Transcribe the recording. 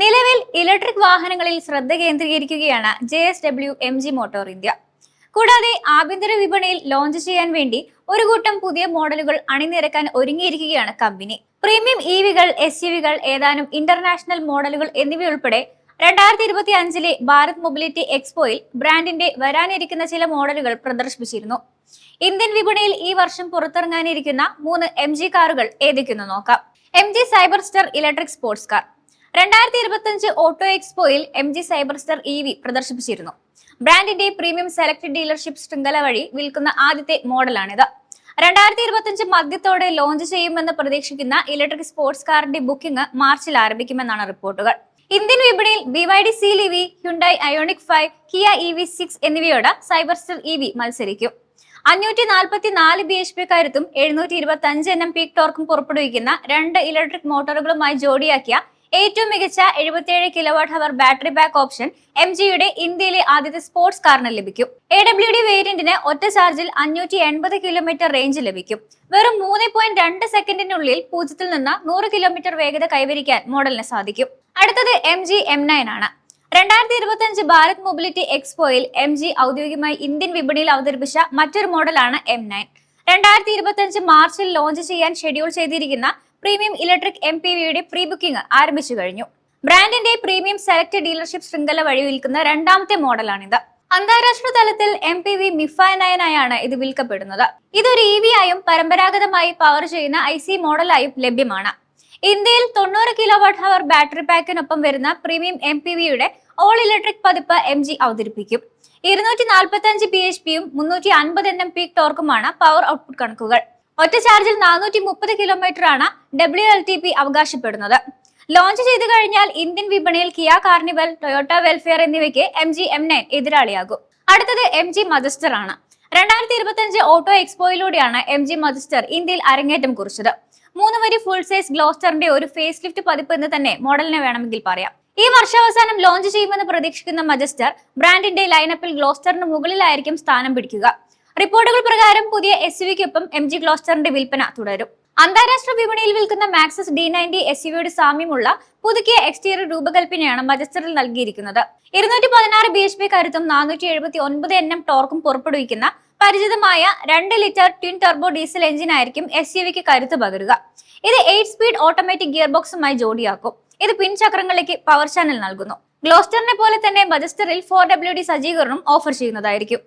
നിലവിൽ ഇലക്ട്രിക് വാഹനങ്ങളിൽ ശ്രദ്ധ കേന്ദ്രീകരിക്കുകയാണ് J S W M G motor India. കൂടാതെ ആഭ്യന്തര വിപണിയിൽ ലോഞ്ച് ചെയ്യാൻ വേണ്ടി ഒരു കൂട്ടം പുതിയ മോഡലുകൾ അണിനിരക്കാൻ ഒരുങ്ങിയിരിക്കുകയാണ് കമ്പനി. പ്രീമിയം ഇ വികൾ എസ് യു വികൾ ഏതാനും ഇന്റർനാഷണൽ മോഡലുകൾ എന്നിവയുൾപ്പെടെ രണ്ടായിരത്തി ഇരുപത്തി അഞ്ചിലെ ഭാരത് മൊബിലിറ്റി എക്സ്പോയിൽ ബ്രാൻഡിന്റെ വരാനിരിക്കുന്ന ചില മോഡലുകൾ പ്രദർശിപ്പിച്ചിരുന്നു. ഇന്ത്യൻ വിപണിയിൽ ഈ വർഷം പുറത്തിറങ്ങാനിരിക്കുന്ന മൂന്ന് എം ജി കാറുകൾ ഏതൊക്കെയെന്ന് നോക്കാം. M G cyber star electric sports car. രണ്ടായിരത്തി ഇരുപത്തിയഞ്ച് auto എക്സ്പോയിൽ M G cyber star E V പ്രദർശിപ്പിച്ചിരുന്നു. ബ്രാൻഡിന്റെ പ്രീമിയം സെലക്ട് ഡീലർഷിപ്പ് ശൃംഖല വഴി വിൽക്കുന്ന ആദ്യത്തെ മോഡലാണിത്. രണ്ടായിരത്തി ഇരുപത്തിയഞ്ച് മധ്യത്തോടെ ലോഞ്ച് ചെയ്യുമെന്ന് പ്രതീക്ഷിക്കുന്ന ഇലക്ട്രിക് സ്പോർട്സ് കാറിന്റെ ബുക്കിംഗ് മാർച്ചിൽ ആരംഭിക്കുമെന്നാണ് റിപ്പോർട്ടുകൾ. ഇന്ത്യൻ വിപണിയിൽ B Y D C E V Hyundai Ioniq five Kia E V six എന്നിവയോട് സൈബർസ്റ്റർ E V മത്സരിക്കും. അഞ്ഞൂറ്റി നാൽപ്പത്തി നാല് ബി എച്ച് പി കരുത്തും എഴുന്നൂറ്റി ഇരുപത്തി അഞ്ച് എൻ എം പീക്ക് ടോർക്കും പുറപ്പെടുവിക്കുന്ന രണ്ട് ഇലക്ട്രിക് മോട്ടോറുകളുമായി ജോഡിയാക്കിയ ഏറ്റവും മികച്ച എഴുപത്തിയേഴ് kilowatt hour battery pack option M ജിയുടെ ഇന്ത്യയിലെ ആദ്യത്തെ സ്പോർട്സ് കാറിന് ലഭിക്കും. എ ഡബ്ല്യു ഡി വേരിയന്റിന് ഒറ്റ ചാർജിൽ അഞ്ഞൂറ്റി എൺപത് കിലോമീറ്റർ റേഞ്ച് ലഭിക്കും. വെറും മൂന്ന് പോയിന്റ് രണ്ട് സെക്കൻഡിനുള്ളിൽ പൂജ്യത്തിൽ നിന്ന് നൂറ് കിലോമീറ്റർ വേഗത കൈവരിക്കാൻ മോഡലിന് സാധിക്കും. അടുത്തത് എം ജി എം നയൻ ആണ്. രണ്ടായിരത്തി ഇരുപത്തി അഞ്ച് ഭാരത് മൊബിലിറ്റി എക്സ്പോയിൽ എം ജി ഔദ്യോഗികമായി ഇന്ത്യൻ വിപണിയിൽ അവതരിപ്പിച്ച മറ്റൊരു മോഡലാണ് എം നയൻ രണ്ടായിരത്തി ഇരുപത്തി അഞ്ച് മാർച്ചിൽ ലോഞ്ച് ചെയ്യാൻ ഷെഡ്യൂൾ ചെയ്തിരിക്കുന്ന പ്രീമിയം ഇലക്ട്രിക് എം പി വിയുടെ പ്രീ ബുക്കിംഗ് ആരംഭിച്ചു കഴിഞ്ഞു. ബ്രാൻഡിന്റെ പ്രീമിയം സെലക്ട് ഡീലർഷിപ്പ് ശൃംഖല വഴി വിൽക്കുന്ന രണ്ടാമത്തെ മോഡലാണിത്. അന്താരാഷ്ട്ര തലത്തിൽ എം പി വി മിഫ നയനായാണ് ഇത് വിൽക്കപ്പെടുന്നത്. ഇതൊരു ഇ വി ആയും പരമ്പരാഗതമായി പവർ ചെയ്യുന്ന ഐ സി മോഡലായും ലഭ്യമാണ്. ഇന്ത്യയിൽ തൊണ്ണൂറ് കിലോ വാട്ട് ഹവർ ബാറ്ററി പാക്കിനൊപ്പം വരുന്ന പ്രീമിയം എം പി വിയുടെ ഓൾ ഇലക്ട്രിക് പതിപ്പ് എം ജി അവതരിപ്പിക്കും. ഇരുന്നൂറ്റി നാൽപ്പത്തി അഞ്ച് പി എച്ച് പിയും മുന്നൂറ്റി അൻപത് എൻ എം പി ടോർക്കുമാണ് പവർ ഔട്ട്പുട്ട് കണക്കുകൾ. ഒറ്റ ചാർജിൽ നാനൂറ്റി മുപ്പത് കിലോമീറ്റർ ആണ് ഡബ്ല്യു എൽ ടി പി അവകാശപ്പെടുന്നത്. ലോഞ്ച് ചെയ്തു കഴിഞ്ഞാൽ ഇന്ത്യൻ വിപണിയിൽ കിയ കാർണിവൽ ടൊയോട്ട വെൽഫെയർ എന്നിവയ്ക്ക് എം ജി എം നയൻ എതിരാളിയാകും. അടുത്തത് എം ജി മജസ്റ്റർ ആണ്. രണ്ടായിരത്തി ഇരുപത്തി അഞ്ച് ഓട്ടോ എക്സ്പോയിലൂടെയാണ് എം ജി മജസ്റ്റർ ഇന്ത്യയിൽ അരങ്ങേറ്റം കുറിച്ചത്. മൂന്ന് വരി ഫുൾ സൈസ് ഗ്ലോസ്റ്ററിന്റെ ഒരു ഫേസ് ലിഫ്റ്റ് പതിപ്പ് എന്ന് തന്നെ മോഡലിനെ വേണമെങ്കിൽ പറയാം. ഈ വർഷാവസാനം ലോഞ്ച് ചെയ്യുമെന്ന് പ്രതീക്ഷിക്കുന്ന മജസ്റ്റർ ബ്രാൻഡിന്റെ ലൈനപ്പിൽ ഗ്ലോസ്റ്ററിന് മുകളിലായിരിക്കും സ്ഥാനം പിടിക്കുക. റിപ്പോർട്ടുകൾ പ്രകാരം പുതിയ എസ് യുവിക്കൊപ്പം എം ജി ഗ്ലോസ്റ്ററിന്റെ വിൽപ്പന തുടരും. അന്താരാഷ്ട്ര വിപണിയിൽ വിൽക്കുന്ന മാക്സസ് ഡി നയന്റി എസ് യുവിയുടെ സാമ്യമുള്ള പുതുക്കിയ എക്സ്റ്റീരിയർ രൂപകൽപ്പനയാണ് മജസ്റ്ററിൽ നൽകിയിരിക്കുന്നത്. ഇരുന്നൂറ്റി പതിനാറ് ബി എച്ച് പി കരുത്തും നാനൂറ്റി എഴുപത്തി ഒൻപത് എൻ എം ടോർക്കും പുറപ്പെടുവിക്കുന്ന പരിചിതമായ രണ്ട് ലിറ്റർ ട്വിൻ ടർബോ ഡീസൽ എഞ്ചിനായിരിക്കും എസ് യു വിക്ക് കരുത്ത് പകരുക. ഇത് എയ്റ്റ് സ്പീഡ് ഓട്ടോമാറ്റിക് ഗിയർ ബോക്സുമായി ജോഡിയാക്കും. ഇത് പിൻചക്രങ്ങളിലേക്ക് പവർ ചാനൽ നൽകുന്നു. ഗ്ലോസ്റ്ററിനെ പോലെ തന്നെ മജസ്റ്ററിൽ ഫോർ ഡബ്ല്യു ഡി സജ്ജീകരണം ഓഫർ ചെയ്യുന്നതായിരിക്കും.